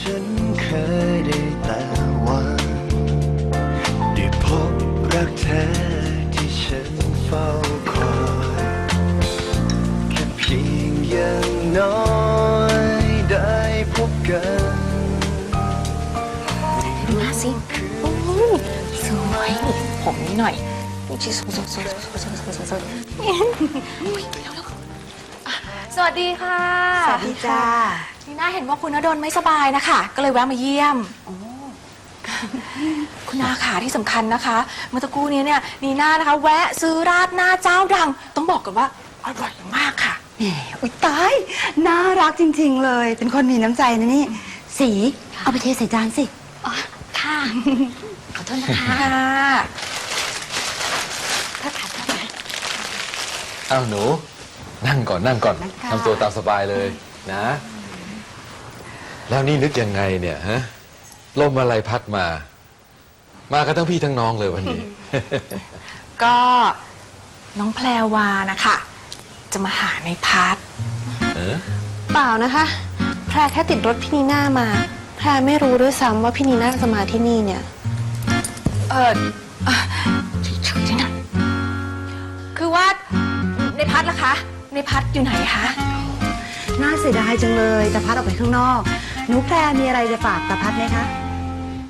ฉันเคยได้แต่หวังได้พบรักแท้ที่ฉันเฝ้าคอยแค่เพียงอย่างน้อยได้พบกันดูหน้าสิโอ้สวยผมนิดหน่อยชิสวยสวยสวยสวยสวยสวยสวยสวยสวัสดีค่ะ สวัสดีจ้า นี่น่าเห็นว่าคุณนดลไม่สบายนะคะ ก็เลยแวะมาเยี่ยม คุณนาขาที่สำคัญนะคะ เมื่อตะกู้นี้เนี่ยนีน่านะคะ แวะซื้อราดหน้าเจ้าดัง ต้องบอกกันว่าอร่อยมากค่ะ แหมอุ้ยตาย น่ารักจริง ๆ เลย เป็นคนมีน้ำใจนะนี่ สี เอาไปเทใส่จานสิ อ๋อค่ะ ขอโทษนะคะถ้าขาดถ้าขาดอ้าวหนู นั่งก่อนนั่งก่อนนั่งค่ะ ทำตัวตามสบายเลยนะ แล้วนี่นึกยังไงเนี่ยฮะลมอะไรพัดมา มากันทั้งพี่ทั้งน้องเลยวันนี้ ก็น้องแพรวานะคะ จะมาหาในพัทเออเปล่านะคะ แพรแค่ติดรถพี่นีน่ามา แพรไม่รู้ด้วยซ้ำว่าพี่นีน่าจะมาที่นี่เนี่ย เออเอ่อเฉยๆนะคือว่าในพัทล่ะคะ ในพัทอยู่ไหนคะ น่าเสียดายจังเลยตาพัดออกไปข้างนอก หนูแพรมีอะไรจะฝากตาพัดไหมคะ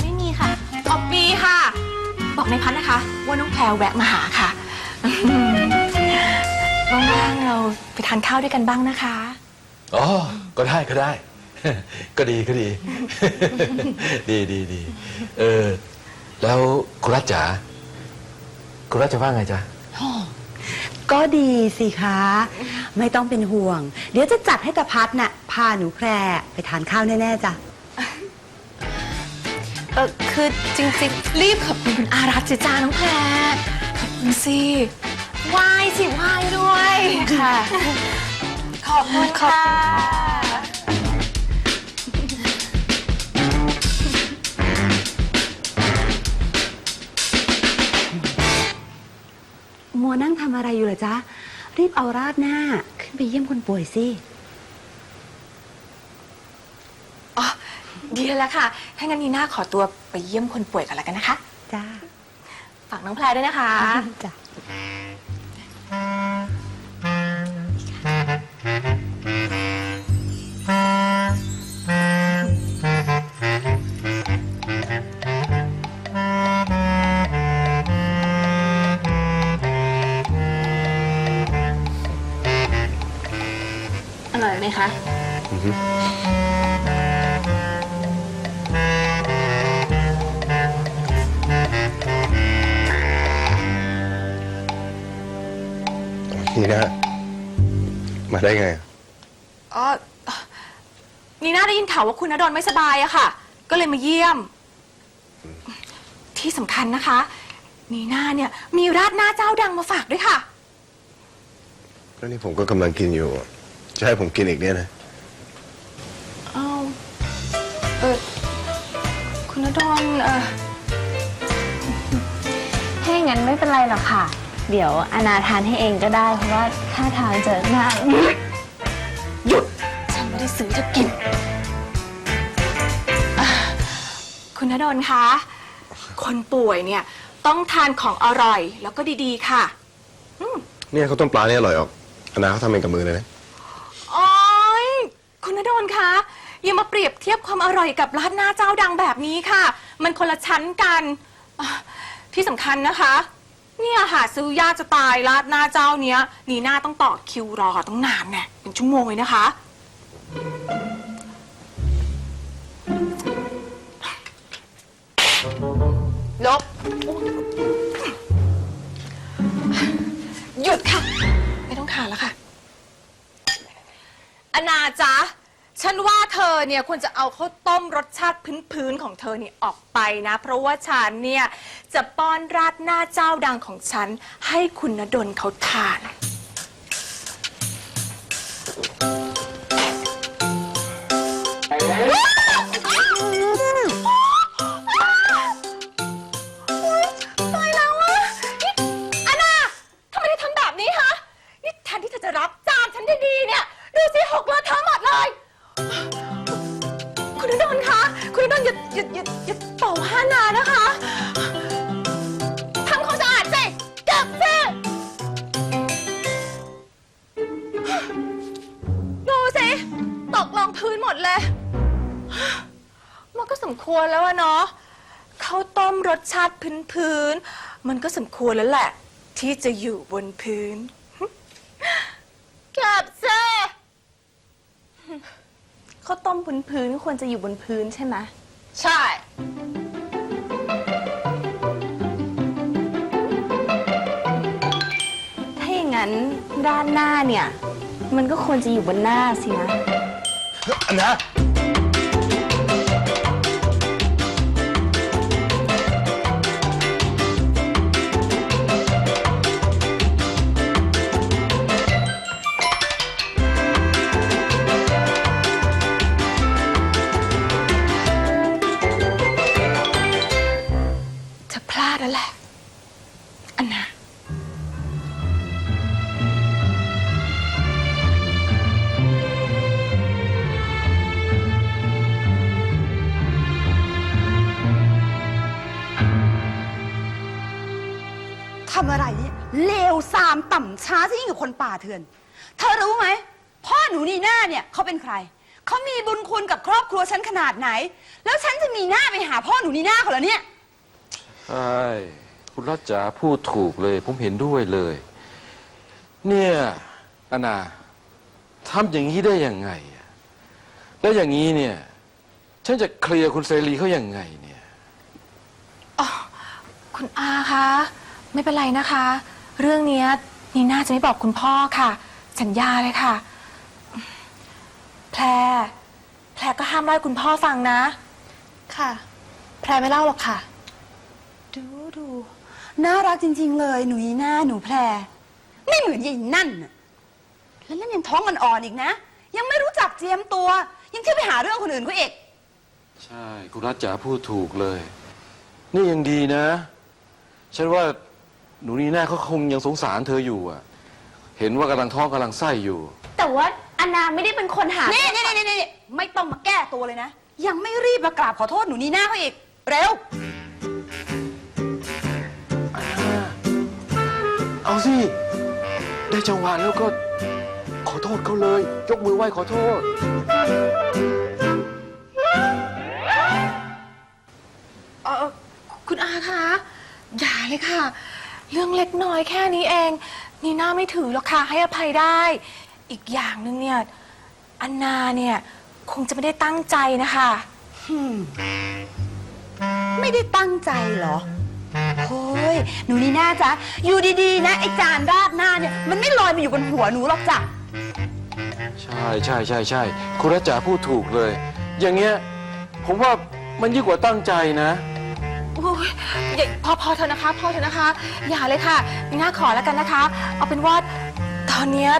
ไม่มีค่ะออกปีค่ะ บอกในพัทนะคะ ว่าน้องแพรแวะมาหาค่ะว่างๆเราไปทานข้าวด้วยกันบ้างนะคะ อ๋อ ก็ได้ก็ได้ ก็ดีก็ดี ดีดีดี เออ แล้วคุณรัชจ๋าคุณรัชจะว่าไงจ๊ะ ก็ดีสิคะ ไม่ต้องเป็นห่วง เดี๋ยวจะจัดให้ตาพัดน่ะพาหนูแพรไปทานข้าวแน่ ๆจ้ะ เออคือจริงๆ รีบขอบคุณคุณอารัตเจจาน้องแพรขอบคุณสิไหว้สิไหว้ด้วย ค่ะ ขอบคุณค่ะ วนั่งทำอะไรอยู่เหรอจ๊ะ รีบเอาราดหน้า ขึ้นไปเยี่ยมคนป่วยสิ อ๋อดีแล้วค่ะ ถ้างั้นนีน่าขอตัวไปเยี่ยมคนป่วยกันแล้วกันนะคะ จ้า ฝากน้องแพรด้วยนะคะ จ้ะ นี่นะมาได้ไง อ๋อ นีน่าได้ยินข่าวว่าคุณนดลไม่สบายอะค่ะ ก็เลยมาเยี่ยม ที่สำคัญนะคะ นีน่าเนี่ย มีราดหน้าเจ้าดังมาฝากด้วยค่ะ แล้วนี่ผมก็กำลังกินอยู่ จะให้ผมกินอีกเนี่ยนะ เอาเออคุณนดลเออ ถ้าอย่างนั้นไม่เป็นไรหรอกค่ะ เดี๋ยวอนาทานให้เองก็ได้ เพราะว่าถ้าทานเจอหน้าหยุด ฉันไม่ได้ซื้อเธอกินอะคุณนดลคะ คนป่วยเนี่ย ต้องทานของอร่อยแล้วก็ดีๆค่ะ เนี่ยเขาวต้มปลาเนี่ยอร่อยออกอนาเขาทำเองกับมือเลยนะโอ๊ยคุณนดลคะอย่ามาเปรียบเทียบความอร่อยกับร้านหน้าเจ้าดังแบบนี้ค่ะ มันคนละชั้นกันอะที่สำคัญนะคะ เนี่ยหาซื้อยากจะตายร้านหน้าเจ้าเนี้ยนีน่าต้องต่อคิวรอต้องนานเนี่ยเป็นชั่วโมงเลยนะคะ ลบ หยุดค่ะ ไม่ต้องทานแล้วค่ะ อนาจ๊ะ ฉันว่าเธอเนี่ยควรจะเอาข้าวต้มรสชาติพื้นๆของเธอเนี่ยออกไปนะ เพราะว่าฉันเนี่ยจะป้อนราดหน้าเจ้าดังของฉัน ให้คุณณดลเขาทาน พื้นๆมันก็สมควรแล้วแหละ ที่จะอยู่บนพื้นเก็บสิข้าวต้มพื้นพื้นๆควรจะอยู่บนพื้นใช่ไหมใช่ ถ้าอย่างนั้นด้านหน้าเนี่ย มันก็ควรจะอยู่บนหน้าสินะอันนะจะ อันน่ะทำอะไรเนี่ยเลวซามต่ำช้าซะยิ่งกว่าคนป่าเถื่อน เธอรู้ไหม พ่อหนูนีหน้าเนี่ยเขาเป็นใคร เขามีบุญคุณกับครอบครัวฉันขนาดไหน แล้วฉันจะมีหน้าไปหาพ่อหนูนีหน้าเขาเหรอเนี่ยใช่ คุณรัชจ๋าพูดถูกเลย ผมเห็นด้วยเลย เนี่ยอันนาทำอย่างนี้ได้ยังไงอะแล้วอย่างนี้เนี่ย ฉันจะเคลียร์คุณเสรีเขายังไงเนี่ยคุณอาคะไม่เป็นไรนะคะ เรื่องเนี้ยนีน่าจะไม่บอกคุณพ่อค่ะ สัญญาเลยค่ะ แพร แพรก็ห้ามเล่าให้คุณพ่อฟังนะ ค่ะ แพรไม่เล่าหรอกค่ะ ดูดู น่ารักจริง ๆ เลย หนูนีหน้าหนูแพร ไม่เหมือนยายนั่นน่ะแล้วนั่นยังท้องอ่อนๆอีกนะ ยังไม่รู้จักเจียมตัว ยังเที่ยวไปหาเรื่องคนอื่นเขาอีกใช่คุณรัชจ๋าพูดถูกเลย นี่ยังดีนะ ฉันว่าหนูนีน่าเขาคงยังสงสารเธออยู่อะเห็นว่ากำลังท้องกำลังไส้อยู่ แต่ว่าอนนาไม่ได้เป็นคนหา นี่นี่นี่นี่ไม่ต้องมาแก้ตัวเลยนะ ยังไม่รีบมากราบขอโทษหนูนีหน้าเขาอีก เร็ว เอาสิ ได้จังหวะแล้วก็ขอโทษเขาเลย ยกมือไหว้ขอโทษ เออคุณอาคะอย่าเลยค่ะ เรื่องเล็กน้อยแค่นี้เอง นีน่าไม่ถือหรอกค่ะให้อภัยได้ อีกอย่างหนึ่งเนี่ยอันนาเนี่ยคงจะไม่ได้ตั้งใจนะคะ ไม่ได้ตั้งใจเหรอโอ้ย หนูนีหน้าจ๊ะ อยู่ดีๆ นะ ไอจานราดหน้าเนี่ย มันไม่ลอยมาอยู่บนหัวหนูหรอกจ้ะ ใช่ใช่ใช่ใช่คุณรัชจ๋าพูดถูกเลย อย่างเงี้ยผมว่ามันยิ่งกว่าตั้งใจนะ โอ้ยอย่าพอพอเถอะนะคะพอเถอะนะคะ อย่าเลยค่ะนีน่าขอแล้วกันนะคะ เอาเป็นว่าตอนเนี้ย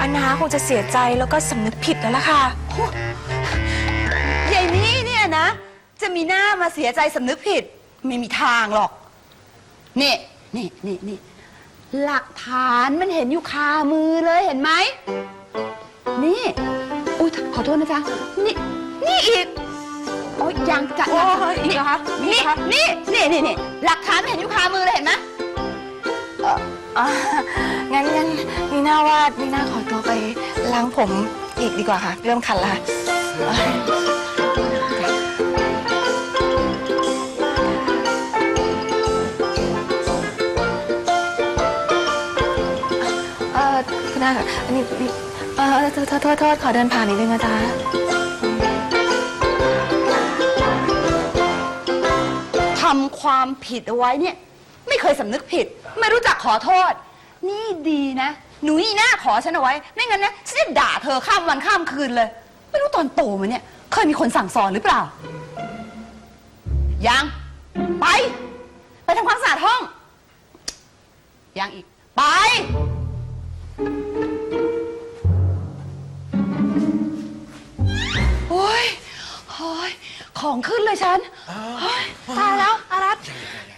อันนาคงจะเสียใจแล้วก็สำนึกผิดแล้วล่ะค่ะ ยายนี่เนี่ยนะ จะมีหน้ามาเสียใจสำนึกผิด ไม่มีทางหรอก นี่นี่นี่นี่หลักฐานมันเห็นอยู่คามือเลยเห็นไหม นี่อุ้ยขอโทษนะจ๊ะ นี่ นี่อีก โอ้ยยังจะโอ้ยอีกเหรอคะมีนี่เหรอคะ นี่นี่นี่นี่หลักฐานมันเห็นอยู่คามือเลยเห็นไหมอะงั้นงั้นนีน่าว่านีน่าขอตัวไปล้างผมอีกดีกว่าค่ะ เริ่มคันละเคุณอาค่ะอันนี้เออโทษโทษโทษขอเดินผ่านนิดนึงนะจ๊ะทำความผิดเอาไว้เนี่ย ไม่เคยสำนึกผิด ไม่รู้จักขอโทษ นี่ดีนะ หนูนี่หน้าขอฉันเอาไว้ ไม่งั้นนะฉันจะด่าเธอข้ามวันข้ามคืนเลย ไม่รู้ตอนโตมาเนี่ย เคยมีคนสั่งสอนหรือเปล่า ยัง ไป ของขึ้นเลยฉันโอ๊ยตายแล้วอารัต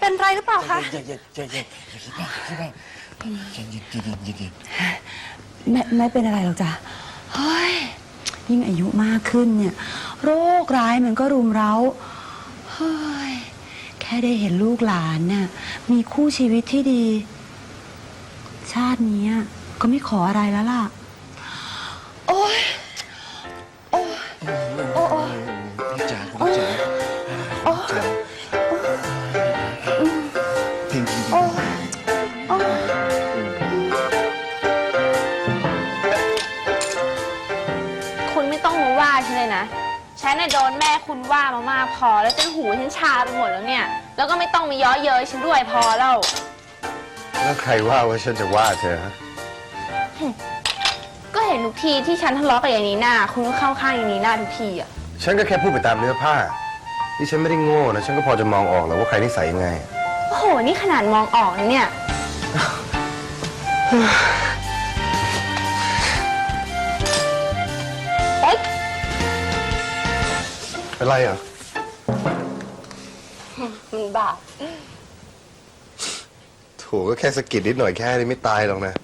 เป็นไรหรือเปล่าคะอย่าอย่าอย่าอย่าอย่าคิดมากอย่าคิดมากใจเย็นใจเย็นใจเย็นไม่ไม่เป็นอะไรหรอกจ้ะเฮ้ยยิ่งอายุมากขึ้นเนี่ย โรคร้ายมันก็รุมเร้าเฮ้ยแค่ได้เห็นลูกหลานน่ะมีคู่ชีวิตที่ดี ชาตินี้ก็ไม่ขออะไรแล้วล่ะ เพลงดีโอ้ยคุณไม่ต้องมาว่าฉันเลยนะ ฉันน่ะโดนแม่คุณว่ามามากพอแล้วจนหูฉันชาไปหมดแล้วเนี่ย แล้วก็ไม่ต้องมาเย้อเย้ยฉันด้วยพอแล้ว แล้วใครว่าว่าฉันจะว่าเธอฮะก็เห็นทุกทีที่ฉันทะเลาะกับยายนีน่าคุณก็เข้าข้างยายนีน่าทุกทีอะฉันก็แค่พูดไปตามเนื้อผ้านี่ฉันไม่ได้โง่นะ ฉันก็พอจะมองออกแล้วว่าใครนิสัยยังไง โอ้โห นี่ขนาดมองออกนะเนี่ยโอ๊ยเป็นไรเหรอ มันบาปโถูก็แค่สะกิดนิดหน่อยแค่นี้ไม่ตายหรอกนะ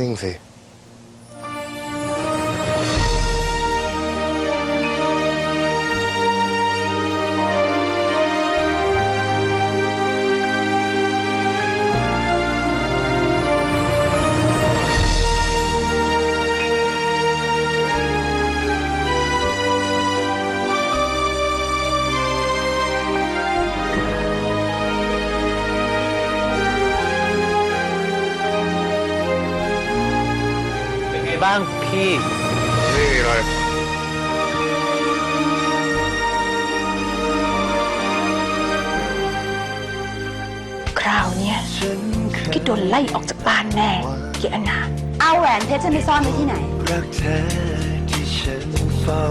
นิ่งๆสิ บ้างพี่ไม่มีอะไรคราวเนี้ยฉันเคยพี่โดนไล่ออกจากบ้านแน่เยอนาเอาแหวนเพชรฉันไปซ่อนไว้ที่ไหน รักแท้ที่ฉันเฝ้า